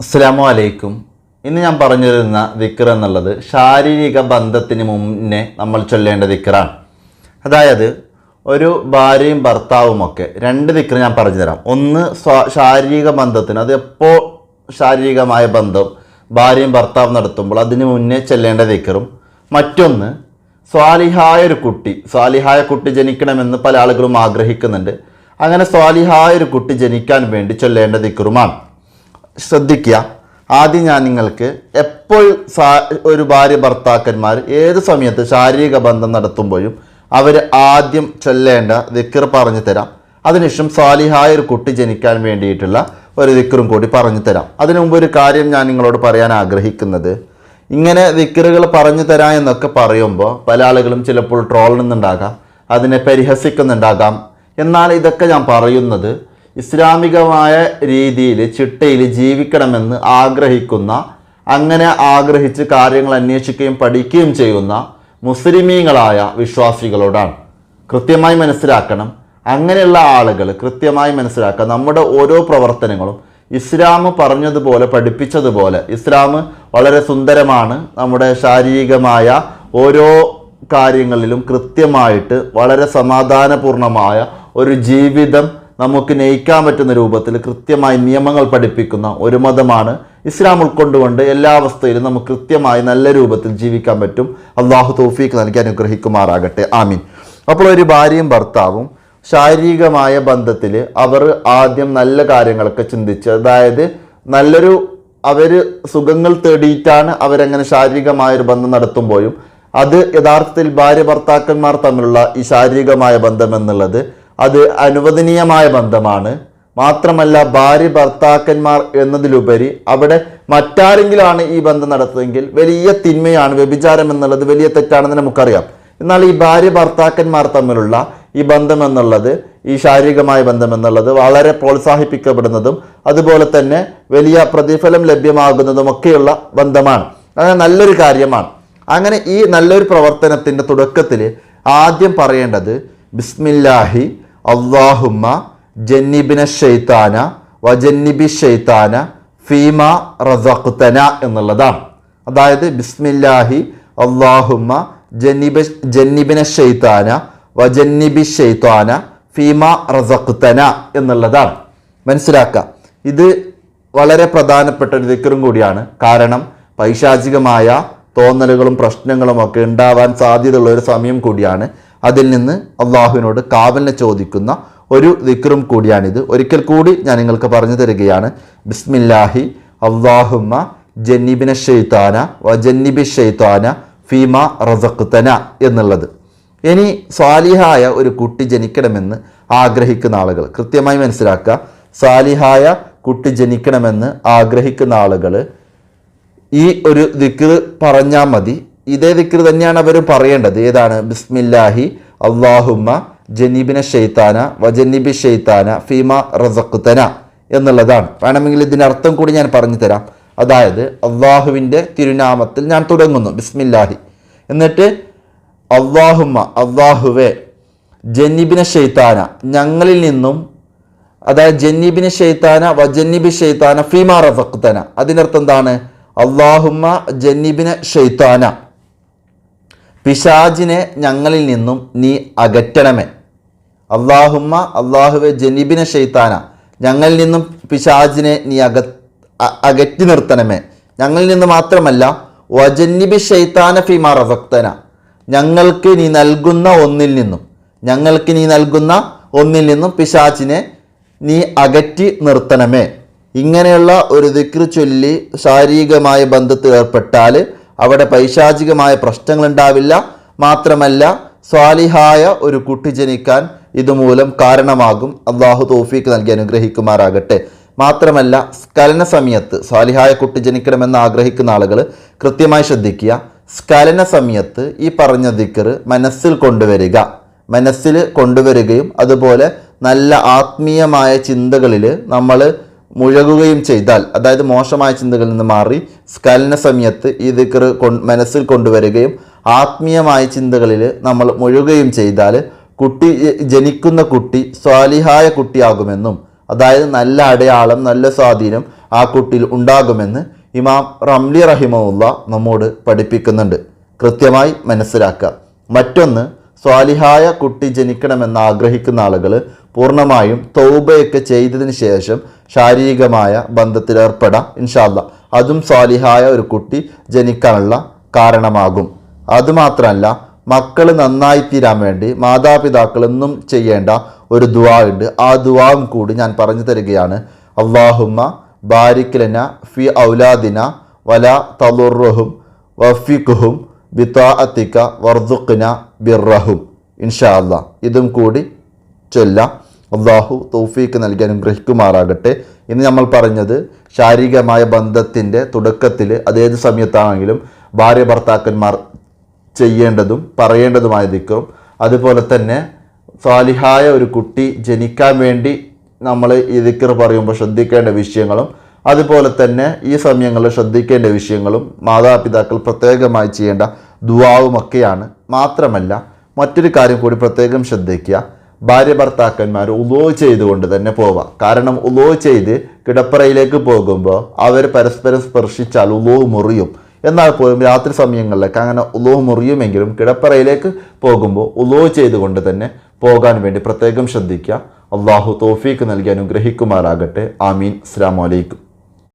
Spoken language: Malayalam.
അസ്സാമു അലൈക്കും. ഇന്ന് ഞാൻ പറഞ്ഞു തരുന്ന ദിക്ർ എന്നുള്ളത് ശാരീരിക ബന്ധത്തിന് മുന്നേ നമ്മൾ ചൊല്ലേണ്ട ദിക്റാണ്. അതായത് ഒരു ഭാര്യയും ഭർത്താവുമൊക്കെ രണ്ട് ദിക്ർ ഞാൻ പറഞ്ഞു തരാം ഒന്ന് ശാരീരിക ബന്ധത്തിന് അത് എപ്പോൾ ശാരീരികമായ ബന്ധം ഭാര്യയും ഭർത്താവും നടത്തുമ്പോൾ അതിന് മുന്നേ ചെല്ലേണ്ട ദിക്റും. മറ്റൊന്ന് സ്വാലിഹായ ഒരു കുട്ടി സ്വാലിഹായ കുട്ടി ജനിക്കണമെന്ന് പല ആളുകളും ആഗ്രഹിക്കുന്നുണ്ട്. അങ്ങനെ സ്വാലിഹായ ഒരു കുട്ടി ജനിക്കാൻ വേണ്ടി ചൊല്ലേണ്ട ദിക്റുമാണ്. ശ്രദ്ധിക്കുക. ആദ്യം ഞാൻ നിങ്ങൾക്ക് എപ്പോൾ ഒരു ഭാര്യ ഭർത്താക്കന്മാർ ഏത് സമയത്ത് ശാരീരിക ബന്ധം നടത്തുമ്പോഴും അവർ ആദ്യം ചൊല്ലേണ്ട ദിക്കർ പറഞ്ഞു തരാം. അതിനുശേഷം സാലിഹായ ഒരു കുട്ടി ജനിക്കാൻ വേണ്ടിയിട്ടുള്ള ഒരു ദിക്കറും കൂടി പറഞ്ഞു തരാം. അതിനു മുമ്പ് ഒരു കാര്യം ഞാൻ നിങ്ങളോട് പറയാൻ ആഗ്രഹിക്കുന്നത്. ഇങ്ങനെ ദിക്കറുകൾ പറഞ്ഞു തരാം എന്നൊക്കെ പറയുമ്പോൾ പല ആളുകളും ചിലപ്പോൾ ട്രോളുന്നുണ്ടാകാം അതിനെ പരിഹസിക്കുന്നുണ്ടാകാം. എന്നാൽ ഇതൊക്കെ ഞാൻ പറയുന്നത് ഇസ്ലാമികമായ രീതിയിൽ ചിട്ടയിൽ ജീവിക്കണമെന്ന് ആഗ്രഹിക്കുന്ന അങ്ങനെ ആഗ്രഹിച്ച് കാര്യങ്ങൾ അന്വേഷിക്കുകയും പഠിക്കുകയും ചെയ്യുന്ന മുസ്ലിമീങ്ങളായ വിശ്വാസികളോടാണ്. കൃത്യമായി മനസ്സിലാക്കണം. അങ്ങനെയുള്ള ആളുകൾ കൃത്യമായി മനസ്സിലാക്കുക. നമ്മുടെ ഓരോ പ്രവർത്തനങ്ങളും ഇസ്ലാം പറഞ്ഞതുപോലെ പഠിപ്പിച്ചതുപോലെ ഇസ്ലാം വളരെ സുന്ദരമാണ്. നമ്മുടെ ശാരീരികമായ ഓരോ കാര്യങ്ങളിലും കൃത്യമായിട്ട് വളരെ സമാധാനപൂർണമായ ഒരു ജീവിതം നമുക്ക് നയിക്കാൻ പറ്റുന്ന രൂപത്തിൽ കൃത്യമായി നിയമങ്ങൾ പഠിപ്പിക്കുന്ന ഒരു മതമാണ് ഇസ്ലാം ഉൾക്കൊണ്ടുകൊണ്ട് എല്ലാ അവസ്ഥയിലും നമുക്ക് കൃത്യമായി നല്ല രൂപത്തിൽ ജീവിക്കാൻ പറ്റും. അള്ളാഹു തൗഫീഖ് നൽകി അനുഗ്രഹിക്കുമാറാകട്ടെ. ആമീൻ. അപ്പോൾ ഒരു ഭാര്യയും ഭർത്താവും ശാരീരികമായ ബന്ധത്തിൽ അവർ ആദ്യം നല്ല കാര്യങ്ങളൊക്കെ ചിന്തിച്ച് അതായത് നല്ലൊരു അവർ സുഖങ്ങൾ തേടിയിട്ടാണ് അവരങ്ങനെ ശാരീരികമായ ഒരു ബന്ധം നടത്തുമ്പോഴും അത് യഥാർത്ഥത്തിൽ ഭാര്യ ഭർത്താക്കന്മാർ തമ്മിലുള്ള ഈ ശാരീരികമായ ബന്ധം എന്നുള്ളത് അത് അനുവദനീയമായ ബന്ധമാണ്. മാത്രമല്ല ഭാര്യ ഭർത്താക്കന്മാർ എന്നതിലുപരി അവിടെ മറ്റാരെങ്കിലാണ് ഈ ബന്ധം നടത്തുന്നതെങ്കിൽ വലിയ തിന്മയാണ് വ്യഭിചാരം എന്നുള്ളത് വലിയ തെറ്റാണെന്ന് നമുക്കറിയാം. എന്നാൽ ഈ ഭാര്യ ഭർത്താക്കന്മാർ തമ്മിലുള്ള ഈ ബന്ധം എന്നുള്ളത് ഈ ശാരീരികമായ ബന്ധം എന്നുള്ളത് വളരെ പ്രോത്സാഹിപ്പിക്കപ്പെടുന്നതും അതുപോലെ തന്നെ വലിയ പ്രതിഫലം ലഭ്യമാകുന്നതും ഒക്കെയുള്ള ബന്ധമാണ്. അങ്ങനെ നല്ലൊരു കാര്യമാണ്. അങ്ങനെ ഈ നല്ലൊരു പ്രവർത്തനത്തിന്റെ തുടക്കത്തിൽ ആദ്യം പറയേണ്ടത് ബിസ്മില്ലാഹി അള്ളാഹുമ്മ ജന്നിബിന ഷെയ്ത്താന വജന്നിബി ഷെയ്ത്താന ഫീമ റസഖ്തന എന്നുള്ളതാണ്. അതായത് ബിസ്മില്ലാഹി അള്ളാഹുമ്മ ജന്നിബ ജന്നിബിന ഷെയ്ത്താന വജന്നിബി ഷെയ്ത്താന ഫീമ റസഖ്തന എന്നുള്ളതാണ്. മനസ്സിലാക്കുക. ഇത് വളരെ പ്രധാനപ്പെട്ട ഒരു ദിക്കറും കൂടിയാണ്. കാരണം പൈശാചികമായ തോന്നലുകളും പ്രശ്നങ്ങളും ഒക്കെ ഉണ്ടാവാൻ സാധ്യതയുള്ള ഒരു സമയം കൂടിയാണ്. അതിൽ നിന്ന് അള്ളാഹുവിനോട് കാവലിനെ ചോദിക്കുന്ന ഒരു ദിക്റും കൂടിയാണിത്. ഒരിക്കൽ കൂടി ഞാൻ നിങ്ങൾക്ക് പറഞ്ഞു തരികയാണ്. ബിസ്മില്ലാഹി അള്ളാഹുമ്മ ജന്നിബിന ഷെയ്ത്താന വ ജന്നിബി ഷെയ്ത്താന ഫീമ റസഖ്തന എന്നുള്ളത്. ഇനി സ്വാലിഹായ ഒരു കുട്ടി ജനിക്കണമെന്ന് ആഗ്രഹിക്കുന്ന ആളുകൾ കൃത്യമായി മനസ്സിലാക്കുക. സ്വാലിഹായ കുട്ടി ജനിക്കണമെന്ന് ആഗ്രഹിക്കുന്ന ആളുകൾ ഈ ഒരു ദിക്ർ പറഞ്ഞാൽ മതി. ഇതേ ദിക്ർ തന്നെയാണ് അവർ പറയേണ്ടത്. ഏതാണ്? ബിസ്മില്ലാഹി അള്ളാഹുമ്മ ജനീബിന ഷെയ്ത്താന വജന്നിബി ഷെയ്ത്താന ഫീമ റസഖ്തന എന്നുള്ളതാണ്. വേണമെങ്കിൽ ഇതിന്റെ അർത്ഥം കൂടി ഞാൻ പറഞ്ഞു തരാം. അതായത് അള്ളാഹുവിന്റെ തിരുനാമത്തിൽ ഞാൻ തുടങ്ങുന്നു. ബിസ്മില്ലാഹി. എന്നിട്ട് അള്ളാഹുമ്മ അള്ളാഹുവെ ജന്നിബിന ഷെയ്ത്താന ഞങ്ങളിൽ നിന്നും അതായത് ജന്നിബിന് ഷെയ്ത്താന വജന്നിബി ഷെയ്ത്താന ഫീമാ റഫക്തന അതിനർത്ഥം എന്താണ്? അള്ളാഹുമ്മ ജന്നിബിന് ഷെയ്ത്താന പിശാജിനെ ഞങ്ങളിൽ നിന്നും നീ അകറ്റണമേ. അള്ളാഹുമ്മ അള്ളാഹുവെ ജനീബിനെ ഷെയ്ത്താന ഞങ്ങളിൽ നിന്നും പിശാജിനെ നീ അക അകറ്റി നിർത്തണമേ. ഞങ്ങളിൽ നിന്ന് മാത്രമല്ല വജന്നിബി ഷെയ്ത്താന ഫിമാ അസക്തന ഞങ്ങൾക്ക് നീ നൽകുന്ന ഒന്നിൽ നിന്നും ഞങ്ങൾക്ക് നീ നൽകുന്ന ഒന്നിൽ നിന്നും പിശാചിനെ നീ അകറ്റി നിർത്തണമേ. ഇങ്ങനെയുള്ള ഒരു ദിക്ർ ചൊല്ലി ശാരീരികമായ ബന്ധത്തിൽ ഏർപ്പെട്ടാൽ അവിടെ പൈശാചികമായ പ്രശ്നങ്ങൾ ഉണ്ടാവില്ല മാത്രമല്ല സ്വാലിഹായ ഒരു കുട്ടി ജനിക്കാൻ ഇതുമൂലം കാരണമാകും. അള്ളാഹു തോഫീക്ക് നൽകി അനുഗ്രഹിക്കുമാറാകട്ടെ. മാത്രമല്ല സ്കലന സമയത്ത് സ്വാലിഹായ കുട്ടി ജനിക്കണമെന്ന് ആഗ്രഹിക്കുന്ന ആളുകൾ കൃത്യമായി ശ്രദ്ധിക്കുക. സ്കലന സമയത്ത് ഈ പറഞ്ഞ ദിക്കർ മനസ്സിൽ കൊണ്ടുവരിക. മനസ്സിൽ കൊണ്ടുവരികയും അതുപോലെ നല്ല ആത്മീയമായ ചിന്തകളിൽ നമ്മൾ മുഴകുകയും ചെയ്താൽ അതായത് മോശമായ ചിന്തകളിൽ നിന്ന് മാറി സ്കലന സമയത്ത് ഈ ദിക്കർ മനസ്സിൽ കൊണ്ടുവരികയും ആത്മീയമായ ചിന്തകളിൽ നമ്മൾ മുഴുകുകയും ചെയ്താൽ കുട്ടി ജനിക്കുന്ന കുട്ടി സ്വാലിഹായ കുട്ടിയാകുമെന്നും അതായത് നല്ല അടയാളം നല്ല സ്വാധീനം ആ കുട്ടിയിൽ ഉണ്ടാകുമെന്ന് ഇമാം റംലി റഹിമുള്ള നമ്മോട് പഠിപ്പിക്കുന്നുണ്ട്. കൃത്യമായി മനസ്സിലാക്കുക. മറ്റൊന്ന് സ്വാലിഹായ കുട്ടി ജനിക്കണമെന്ന് ആഗ്രഹിക്കുന്ന ആളുകൾ പൂർണമായും തൗബയൊക്കെ ചെയ്തതിന് ശേഷം ശാരീരികമായ ബന്ധത്തിലേർപ്പെടാം ഇൻഷാല്ല അതും സ്വാലിഹായ ഒരു കുട്ടി ജനിക്കാനുള്ള കാരണമാകും. അതുമാത്രമല്ല മക്കൾ നന്നായി തീരാൻ വേണ്ടി മാതാപിതാക്കൾ എന്നും ചെയ്യേണ്ട ഒരു ദുവാ ഉണ്ട്. ആ ദുവാവും കൂടി ഞാൻ പറഞ്ഞു തരികയാണ്. അള്ളാഹുമ്മ ബാരിക്കലന ഫി ഔലാദിന വല തലുറുഹും വഫിഖുഹും ബിത്താഅത്തിക വർദുഖ്ന ബിർറഹും. ഇൻഷാ അല്ലാ ഇതും കൂടി ചൊല്ലാം അള്ളാഹു തൗഫീക്ക് നൽകി അനുഗ്രഹിക്കുമാറാകട്ടെ. ഇന്ന് നമ്മൾ പറഞ്ഞത് ശാരീരികമായ ബന്ധത്തിന്റെ തുടക്കത്തിൽ അതേത് സമയത്താണെങ്കിലും ഭാര്യ ഭർത്താക്കന്മാർ ചെയ്യേണ്ടതും പറയേണ്ടതുമായ ദിക്കറും അതുപോലെ തന്നെ സ്വാലിഹായ ഒരു കുട്ടി ജനിക്കാൻ വേണ്ടി നമ്മൾ ഈ ദിക്കർ പറയുമ്പോൾ ശ്രദ്ധിക്കേണ്ട വിഷയങ്ങളും അതുപോലെ തന്നെ ഈ സമയങ്ങളിൽ ശ്രദ്ധിക്കേണ്ട വിഷയങ്ങളും മാതാപിതാക്കൾ പ്രത്യേകമായി ചെയ്യേണ്ട ദുവാവുമൊക്കെയാണ് മാത്രമല്ല മറ്റൊരു കാര്യം കൂടി പ്രത്യേകം ശ്രദ്ധിക്കുക. ഭാര്യ ഭർത്താക്കന്മാർ ഉലോ ചെയ്തുകൊണ്ട് തന്നെ പോവാം. കാരണം ഉലോ ചെയ്ത് കിടപ്പറയിലേക്ക് പോകുമ്പോൾ അവർ പരസ്പരം സ്പർശിച്ചാൽ ഉലോ മുറിയും. എന്നാൽ പോലും രാത്രി സമയങ്ങളിലൊക്കെ അങ്ങനെ ഉലോ മുറിയുമെങ്കിലും കിടപ്പറയിലേക്ക് പോകുമ്പോൾ ഉലോ ചെയ്തുകൊണ്ട് തന്നെ പോകാൻ വേണ്ടി പ്രത്യേകം ശ്രദ്ധിക്കുക അള്ളാഹു തോഫീക്ക് നൽകി അനുഗ്രഹിക്കുമാറാകട്ടെ. ആമീൻ. അസ്സാം വലൈക്കും